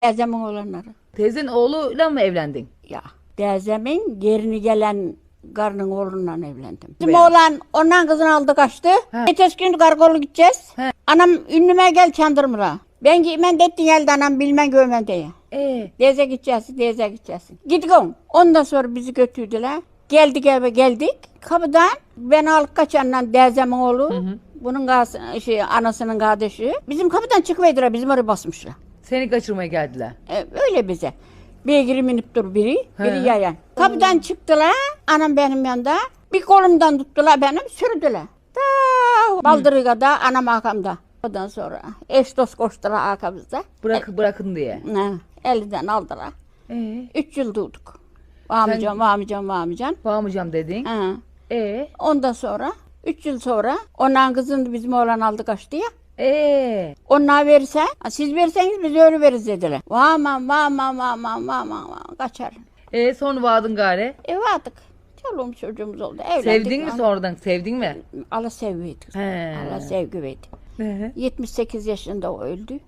Teyzemin oğlanları. Teyzenin oğluyla mı evlendin? Ya. Teyzemin gerini gelen karının oğlunla evlendim. Bizim Benim. oğlan ondan kızını aldı kaçtı. Ertesi gün kargolu gideceğiz. He. Anam ünlüme gel Çandırmır'a. Ben gitmen dettin geldi anam bilmem görmem diye. Ee, Teyze gideceğiz, teyze gideceğiz. Gittik Ondan sonra bizi götürdüler. Geldik eve geldik. Kapıdan ben alıp kaçanla teyzemin oğlu. Bunun gaz- şey, anasının kardeşi. Bizim kapıdan çıkıverdiler. Bizim oraya basmışlar. Seni kaçırmaya geldiler. E, öyle bize. Beygiri minip dur biri, biri He. yayan. Kapıdan çıktılar. Anam benim yanında. Bir kolumdan tuttular benim, sürdüler. Ta baldırıga anam arkamda. Ondan sonra eş dost koştular arkamızda. Bırak, bırakın diye. Ne, elden aldılar. Ee, Üç yıl durduk. Vamican, vamican, vamican. bağmayacağım dedin. Ha. Ee, Ondan sonra, üç yıl sonra ondan kızını bizim oğlan aldı kaçtı ya. Ee, Onlar verirse, ha, siz verirseniz biz öyle veririz dediler. Vaman, vaman, vaman, vaman, vaman, kaçar. ee sonra vardın gari. E vardık. Çoluğum çocuğumuz oldu. Evlendik. Sevdin mi sonradan? Sevdin mi? Allah sevgiydi. He. Allah sevgi verdi. Ee, 78 yaşında o öldü.